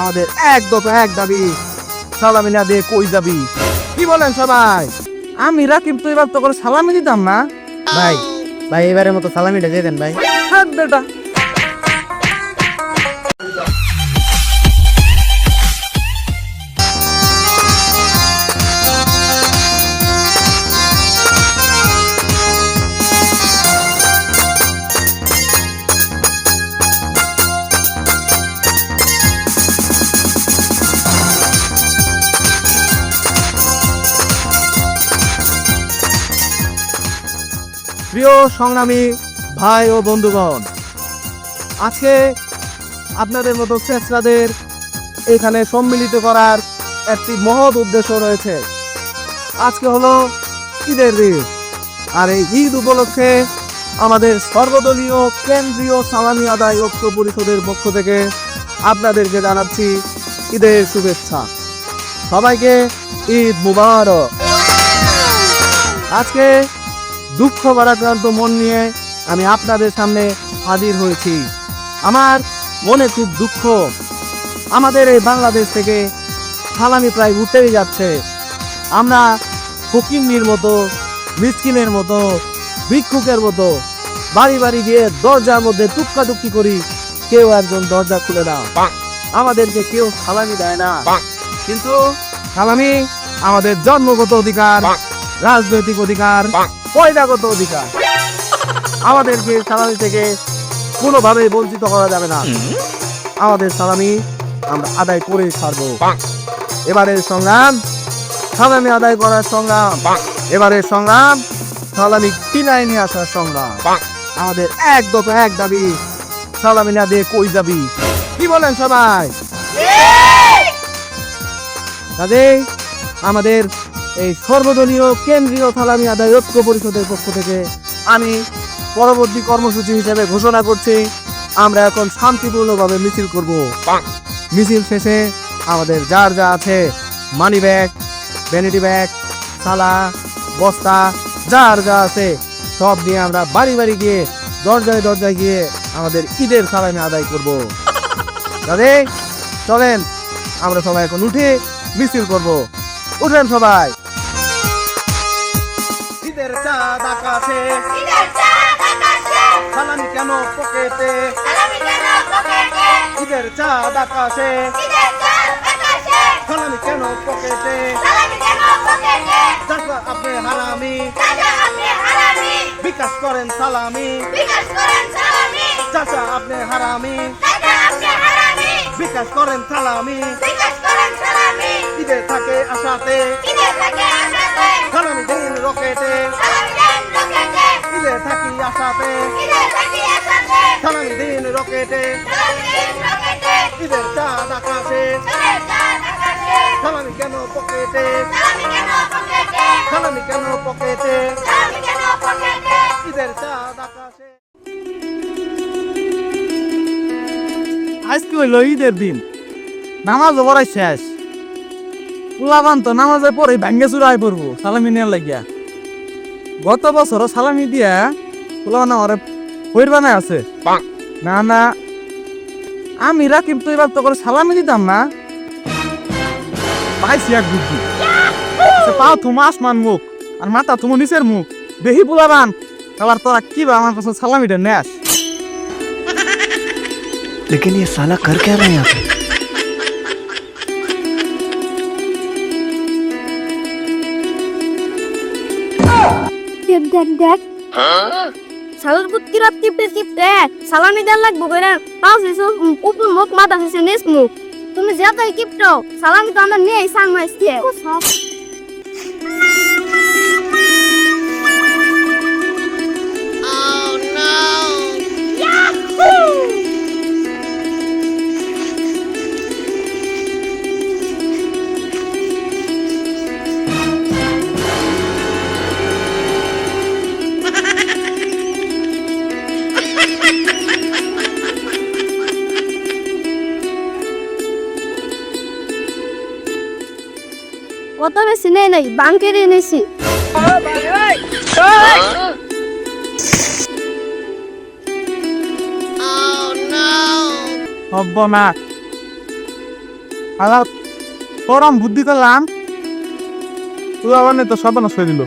আমাদের এক দফা এক দাবি। সালামি না দিয়ে কই যাবি? কি বলেন সবাই? আমি রাকিব তো এবার তো করে সালামি দিতাম না। ভাই ভাই এবারের মতো সালামিটা দিয়ে দেন ভাই। হাত বেটা প্রিয় সংগ্রামী ভাই ও বন্ধুগণ, আজকে আপনাদের মতো চেষ্টাদের এখানে সম্মিলিত করার একটি মহৎ উদ্দেশ্য রয়েছে। আজকে হলো ঈদের দিন, আর এই ঈদ উপলক্ষে আমাদের সর্বদলীয় কেন্দ্রীয় সালামি আদায় ঐক্য পরিষদের পক্ষ থেকে আপনাদেরকে জানাচ্ছি ঈদের শুভেচ্ছা। সবাইকে ঈদ মুবারক। আজকে দুঃখ ভারাক্রান্ত মন নিয়ে আমি আপনাদের সামনে হাজির হয়েছি। আমার মনে খুব দুঃখ। আমাদের এই বাংলাদেশ থেকে সালামি প্রায় উঠেই যাচ্ছে। আমরা ফকিন্নির মতো মিসকিনের মতো ভিক্ষুকের মতো বাড়ি বাড়ি গিয়ে দরজার মধ্যে টুক্কাটুক্কি করি কেউ একজন দরজা খুলে দাও আমাদেরকে কেউ সালামি দেয় না। কিন্তু সালামি আমাদের জন্মগত অধিকার। রাজনৈতিক অধিকার পয়দাগত অধিকার। আমাদেরকে সালামি থেকে কোনোভাবে বঞ্চিত করা যাবে না। আমাদের সালামি আমরা আদায় করে ছাড়বো। এবারের সংগ্রাম সালামি আদায় করার সংগ্রাম। এবারের সংগ্রাম সালামি কিনায় নিয়ে আসার সংগ্রাম। আমাদের এক দফা এক দাবি সালামি না দিয়ে কই যাবি? কি বলেন সবাই? কাজেই আমাদের এই সর্বদলীয় কেন্দ্রীয় সালামি আদায় ঐক্য পরিষদের পক্ষ থেকে আমি পরবর্তী কর্মসূচি হিসেবে ঘোষণা করছি আমরা এখন শান্তিপূর্ণভাবে মিছিল করব। মিছিল শেষে আমাদের যার যা আছে মানি ব্যাগ ভ্যানিটি ব্যাগ সালা বস্তা যার যা আছে সব নিয়ে আমরা বাড়ি বাড়ি গিয়ে দরজায় দরজায় গিয়ে আমাদের ঈদের সালামি আদায় করব। দাদে চলেন আমরা সবাই এখন উঠে মিছিল করব। উঠেন সবাই। চাঁদ আকাশে। সালামি কেন পকেটে? ঈদের চাঁদ আকাশে। সালামি কেন পকেটে? আপনি হারামি। বিকাশ করেন সালামি। চাচা আপনি হারামি। বিকাশ করেন সালামি। ঈদের থাকে আশাতে। দিন রকেটে। থাকি আশাতে। দিন রকেটে। চাঁদ আকাশে সালামি কেন পকেটে। সালামি কেন পকেটে। ঈদের চাঁদ আকাশে আজকে হইল ঈদের দিন। নামাজ পড়াই শেষ। পোলাবান তো নামাজের পরে ভাঙ্গে চুরাই পড়বো সালামি নেওয়ার লাগিয়া গত বছর সালামি দিয়া পোলাবান আমার হইর বানায় আছে না না আমি রাকিব তো এবার তো করে সালামি দিতাম না পাইছি এক বুদ্ধি সে পাও তোমার আসমান মুখ আর মাথা তোমার নিচের মুখ বেহি পোলাবান আবার তোরা কি বা আমার কাছে সালামিটা নেস लेकिन ये साला कर क्या रहा है यहाँ पे দেখ দেখ। সালার পুত কিরাত টিপতে টিপতে সালামি দেন লাগবো করে পাঁচ দিছো উপর মুখ মাথা দিছে নেস মুখ। তুমি যেটাই কিপটো সালানি তো আমরা নিয়ে সাং মাইছে। কত বেশি নেই নাই বাংকের এনেছি হব না পরম বুদ্ধি করলাম তুই আবার নেই তো সব নষ্ট করে দিল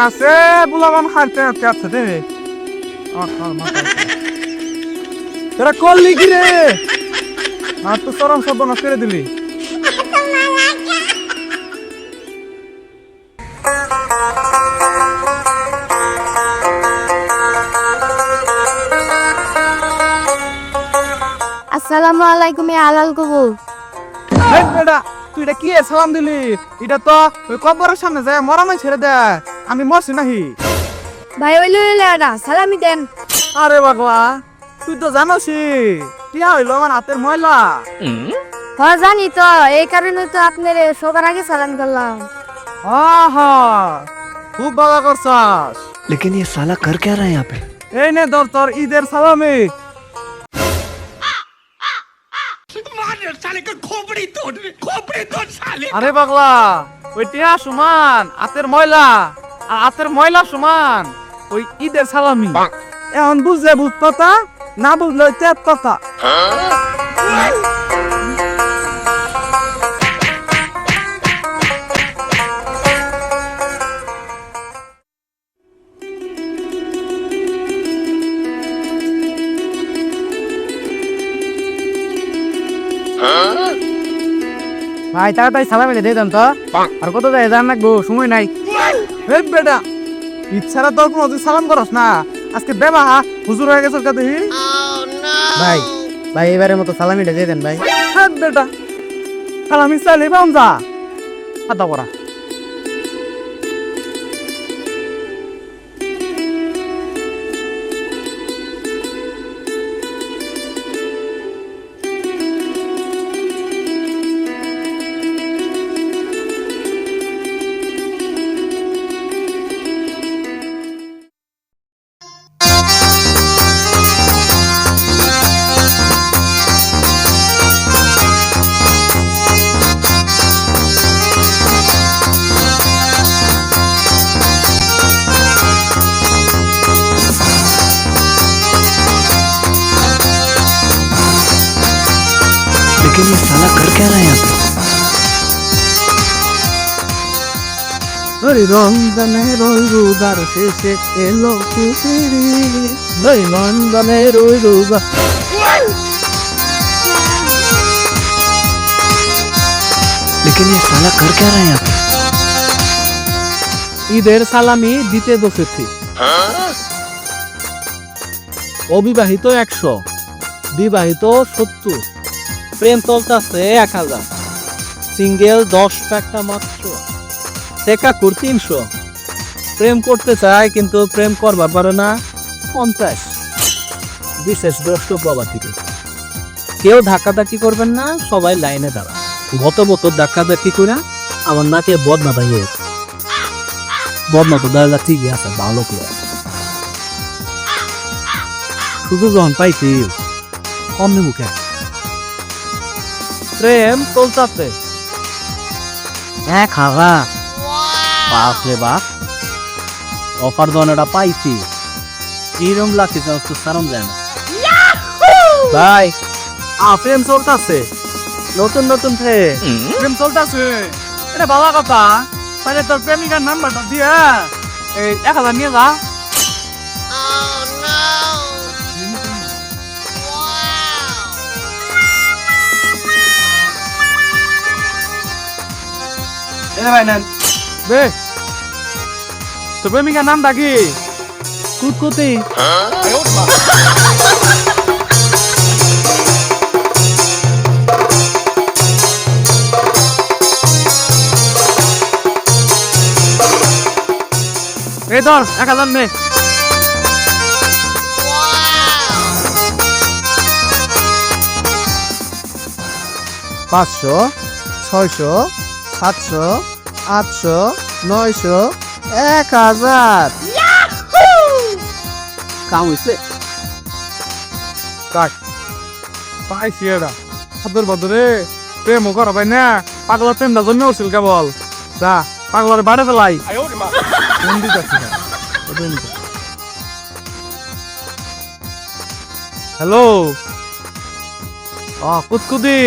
আছে বুলাবান খাইতে আছে দে তোরা করলি কি রে। আর তো চরম সব নষ্ট করে দিলি। আসসালামু আলাইকুম আলাল এই তুই এটা কি সালাম দিলি? এটা তো ওই কবরের সামনে যায় মরামাই ছেড়ে দে। আমি মরছি নাহি। ভাই ওই লইলে সালামি দেন। আরে বাগলা তুই তো জানোসি টিয়া হইলো আমার হাতের ময়লা হ জানি তো এই কারণে তো আপনার সবার আগে সালাম করলাম আহা খুব ভালো করছাস लेकिन ये साला कर क्या रहा है यहाँ पे এই নে তোর তোর ঈদের সালামি আরে পাগলা ওই টিয়া সমান হাতের ময়লা আর হাতের ময়লা সমান ওই ঈদের সালামি এখন বুঝলে বুঝ কথা না বুঝলে তেত কথা। ভাই তাড়াতাড়ি সালামিটা দিয়ে দেন তো। আর কত যায় জান রাখব সময় নাই। বেটা ইচ্ছারা তোর কোনো সালাম করস না। আজকে বেবা হুজুর হয়ে গেছে কা দেখি। ভাই ভাই এবারে মতো সালামিটা দিয়ে দেন ভাই। হাত বেটা সালামি সালে বাউন যা। হাতা পড়া लेकिन ये साला कर क्या रहा है यहाँ पे ওই রমজানের ওই রোজার শেষে এলো খুশিরি ওই রমজানের ওই রোজা लेकिन ये साला कर क्या रहा है यहाँ पे ঈদের সালামি দিতে বসেছি অবিবাহিত একশো বিবাহিত সত্তর প্রেম চলতেছে এক হাজার। সিঙ্গেল দশ টাকা মাত্র। টেকা কর তিনশো। প্রেম করতে চায়, কিন্তু প্রেম করবার পারে না পঞ্চাশ। বিশেষ দ্রষ্ট প্রবাসীকে। কেউ ধাক্কাধাক্কি করবেন না, সবাই লাইনে দাঁড়া গত বছর ধাক্কাধাক্কি করে আমার নাকে বদনা দাঁড়িয়ে বদনা তো দাদা ঠিকই আছে, ভালো করে শুধু যখন পাইছি অমনি মুখে প্রেম চলতাছে এক হাজার বাপ রে বাপ। অফার দনেটা পাইছি। কিরম লাগছে তো সারম যায় না। ভাই আ প্রেম চলতাছে। নতুন নতুন প্রেম প্রেম চলতেছে। এটা ভালো কথা। তাহলে তোর প্রেমিকার নাম্বারটা দিয়ে এই এক হাজার নিয়ে যা। ভাই নেন। বে। তোর প্রেমিকার নামটা কি কুতকুতি এই ধর এক হাজার নে। পাঁচশো ছয়শো সাতশো আটশো নয়শো এক হাজার। কাম হয়েছে কাক পাইছি এটা হাতের বদরে প্রেমও করা পাই না। পাগলার প্রেমটা জন্মে উঠছিল কেবল। যা পাগলার বাড়ে ফেলাই। মন দিতেছি না। হ্যালো? ও কুতকুদি